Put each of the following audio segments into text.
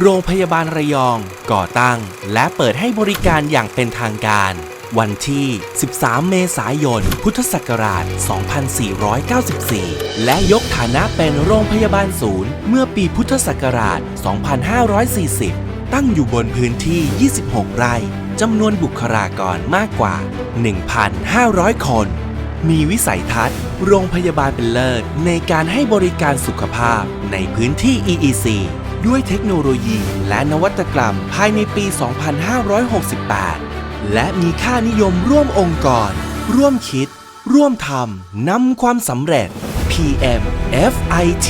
โรงพยาบาลระยองก่อตั้ง และเปิดให้บริการอย่างเป็นทางการ วันที่ 13 เมษายน พุทธศักราช 2494 และยกฐานะเป็นโรงพยาบาลศูนย์ เมื่อปีพุทธศักราช 2540 ตั้งอยู่บนพื้นที่ 26 ไร่จำนวนบุคลากรมากกว่า 1,500 คน มีวิสัยทัศน์ โรงพยาบาลเป็นเลิศในการให้บริการสุขภาพในพื้นที่ EEC ด้วยเทคโนโลยีและนวัตกรรมภายในปี 2568 และมีค่านิยมร่วมองค์กร ร่วมคิด ร่วมทำนำความสำเร็จ PM FIT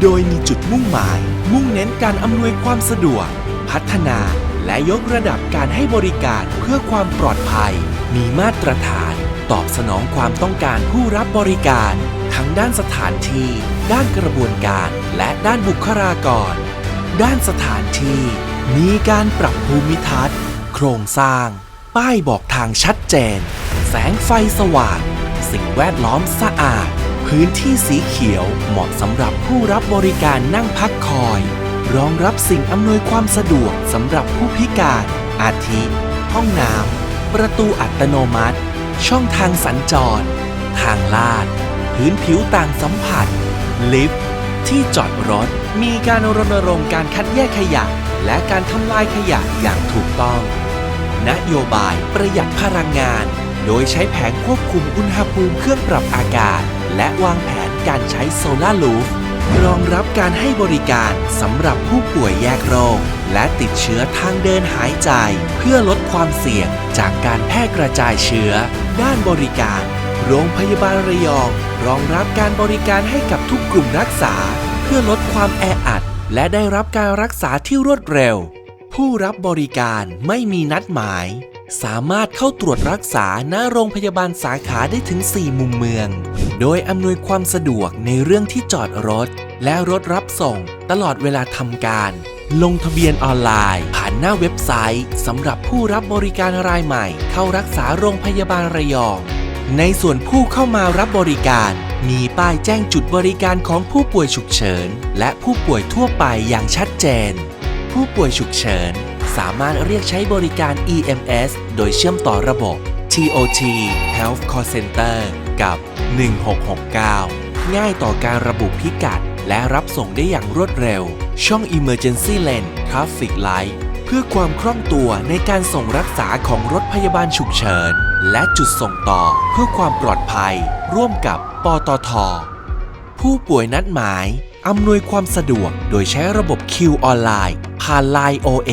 โดยมีจุดมุ่งหมาย มุ่งเน้นการอำนวยความสะดวก พัฒนาและยกระดับการให้บริการเพื่อความปลอดภัย มีมาตรฐาน ตอบสนองความต้องการผู้รับบริการ ทั้งด้านสถานที่ ด้านกระบวนการและด้านบุคลากร ด้านสถานที่ มีการปรับภูมิทัศน์ โครงสร้าง ป้ายบอกทางชัดเจน แสงไฟสว่าง สิ่งแวดล้อมสะอาด พื้นที่สีเขียวเหมาะสำหรับผู้รับบริการนั่งพักคอย รองรับสิ่งอำนวยความสะดวกสำหรับผู้พิการ อาทิ ห้องน้ำประตูอัตโนมัติ ช่องทางสัญจร ทางลาด พื้นผิวต่างสัมผัส ลิฟต์ที่จอดรถ มีการรณรงค์การคัดแยกขยะ และการทำลายขยะอย่างถูกต้อง นโยบายประหยัดพลังงาน โดยใช้แผงควบคุมอุณหภูมิเครื่องปรับอากาศ และวางแผนการใช้โซลาร์ลูฟรองรับการให้บริการสำหรับผู้ป่วยแยกโรค และติดเชื้อทางเดินหายใจ เพื่อลดความเสี่ยงจากการแพร่กระจายเชื้อ ด้านบริการ โรงพยาบาลระยอง รองรับการบริการให้กับทุกกลุ่มรักษา เพื่อลดความแออัด และได้รับการรักษาที่รวดเร็ว ผู้รับบริการไม่มีนัดหมาย สามารถเข้าตรวจรักษาณโรงพยาบาลสาขาได้ถึง 4 มุมเมือง โดยอำนวยความสะดวกในเรื่องที่จอดรถ และรถรับส่ง ตลอดเวลาทำการ ลงทะเบียนออนไลน์ ผ่านหน้าเว็บไซต์สำหรับผู้รับบริการรายใหม่ เข้ารักษาโรงพยาบาลระยอง ในส่วนผู้เข้ามารับบริการ มีป้ายแจ้งจุดบริการของผู้ป่วยฉุกเฉิน และผู้ป่วยทั่วไปอย่างชัดเจน ผู้ป่วยฉุกเฉิน สามารถเรียกใช้บริการ EMS โดยเชื่อมต่อระบบ TOT Health Call Center กับ 1669 ง่ายต่อการระบุพิกัด และรับส่งได้อย่างรวดเร็ว ช่อง Emergency Lane Traffic Light เพื่อความคล่องตัวในการส่งรักษาของรถพยาบาลฉุกเฉิน และจุดส่งต่อเพื่อความปลอดภัย ร่วมกับปตท ผู้ป่วยนัดหมายอำนวยความสะดวกโดยใช้ระบบคิวออนไลน์ ผ่าน Line OA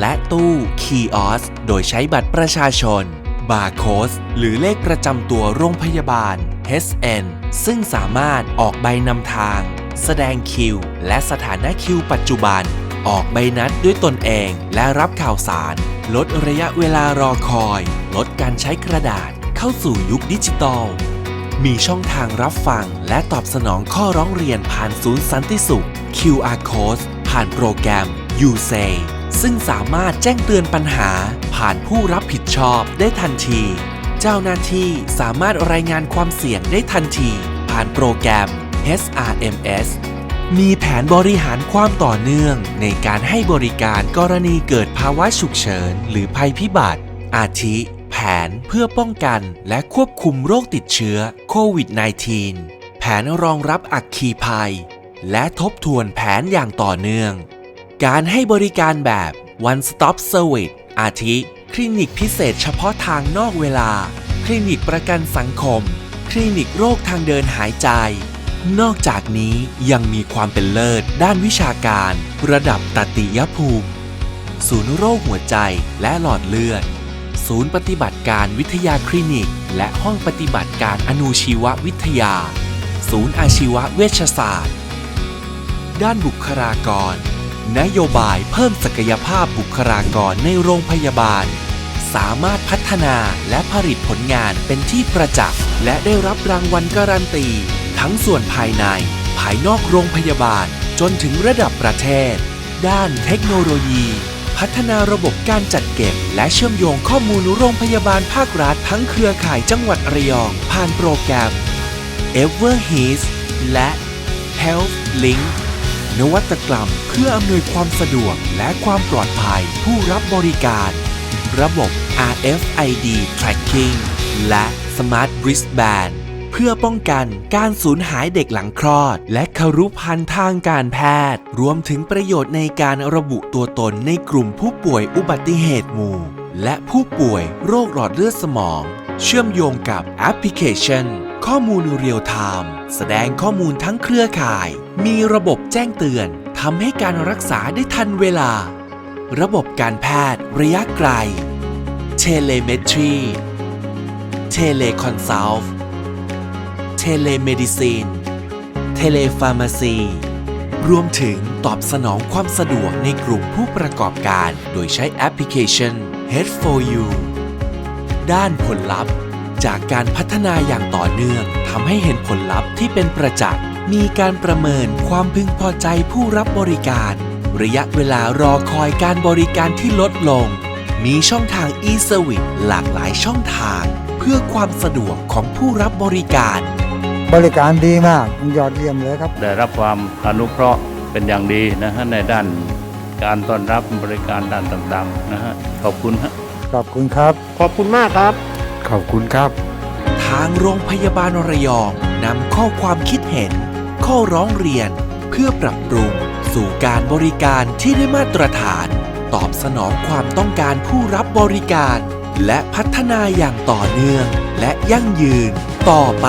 และตู้คีออสโดยใช้บัตรประชาชน บาร์โค้ดหรือเลขประจำตัวโรงพยาบาล HN ซึ่งสามารถออกใบนำทาง แสดงคิว และสถานะคิวปัจจุบัน ออกใบนัดด้วยตนเองและรับข่าวสาร ลดระยะเวลารอคอย ลดการใช้กระดาษเข้าสู่ยุคดิจิตอลมีช่องทางรับฟังและตอบสนองข้อร้องเรียนผ่านศูนย์สันติสุข QR Code ผ่านโปรแกรม USay ซึ่งสามารถแจ้งเตือนปัญหา ผ่านผู้รับผิดชอบได้ทันที เจ้าหน้าที่สามารถรายงานความเสี่ยงได้ทันที ผ่านโปรแกรม SRMS มีแผนบริหารความต่อเนื่องในการให้บริการกรณีเกิดภาวะฉุกเฉิน หรือภัยพิบัติ อาทิ แผนเพื่อป้องกันและควบคุมโรคติดเชื้อโควิด -19 แผนรองรับอัคคีภัย และทบทวนแผนอย่างต่อเนื่อง การให้บริการแบบ one stop service อาทิ คลินิกพิเศษเฉพาะทางนอกเวลา คลินิกประกันสังคม คลินิกโรคทางเดินหายใจ นอกจากนี้ยังมีความเป็นเลิศด้านวิชาการ ระดับตติยภูมิ ศูนย์โรคหัวใจและหลอดเลือด ศูนย์ปฏิบัติการวิทยาคลินิก และห้องปฏิบัติการอนุชีววิทยา ศูนย์อาชีวเวชศาสตร์ ด้านบุคลากร นโยบายเพิ่มศักยภาพบุคลากรในโรงพยาบาล สามารถพัฒนาและผลิตผลงานเป็นที่ประจักษ์และได้รับรางวัลการันตี ทั้งส่วนภายใน ภายนอกโรงพยาบาล จนถึงระดับประเทศ ด้านเทคโนโลยี พัฒนาระบบการจัดเก็บ และเชื่อมโยงข้อมูลโรงพยาบาลภาครัฐ ทั้งเครือข่ายจังหวัดระยอง ผ่านโปรแกรม e v e r h e a s และ Health Link นวัตกรรมเพื่ออำนวยความสะดวกและความปลอดภัยผู้รับบริการ ระบบ RFID Tracking และ Smart Wristband เพื่อป้องกันการสูญหายเด็กหลังคลอด และครุพันธ์ทางการแพทย์ รวมถึงประโยชน์ในการระบุตัวตนในกลุ่มผู้ป่วยอุบัติเหตุหมู่ และผู้ป่วยโรคหลอดเลือดสมอง เชื่อมโยงกับแอปพลิเคชัน ข้อมูลเรียลไทม์แสดงข้อมูลทั้งเครือข่าย มีระบบแจ้งเตือนทำให้การรักษาได้ทันเวลา ระบบการแพทย์ระยะไกล เทเลเมตรี เทเลคอนซัลท์ ทเลเมดิซินเทเลฟาร์มาซี รวมถึงตอบสนองความสะดวกในกลุ่มผู้ประกอบการ โดยใช้แอปพลิเคชัน Head4U ด้านผลลัพธ์ จากการพัฒนาอย่างต่อเนื่องทำให้เห็นผลลัพธ์ที่เป็นประจักษ์ มีการประเมินความพึงพอใจผู้รับบริการ ระยะเวลารอคอยการบริการที่ลดลง มีช่องทาง e-service หลากหลายช่องทาง เพื่อความสะดวกของผู้รับบริการ บริการดีมากยอดเยี่ยมเลยครับ ได้รับความอนุเคราะห์เป็นอย่างดีนะฮะในด้านการต้อนรับบริการด้านต่างๆนะฮะขอบคุณฮะ ขอบคุณครับ ขอบคุณมากครับ ขอบคุณครับ ทางโรงพยาบาลระยองนำข้อความคิดเห็น ข้อร้องเรียน เพื่อปรับปรุง สู่การบริการที่ได้มาตรฐาน ตอบสนองความต้องการผู้รับบริการ และพัฒนาอย่างต่อเนื่อง และยั่งยืน ต่อไป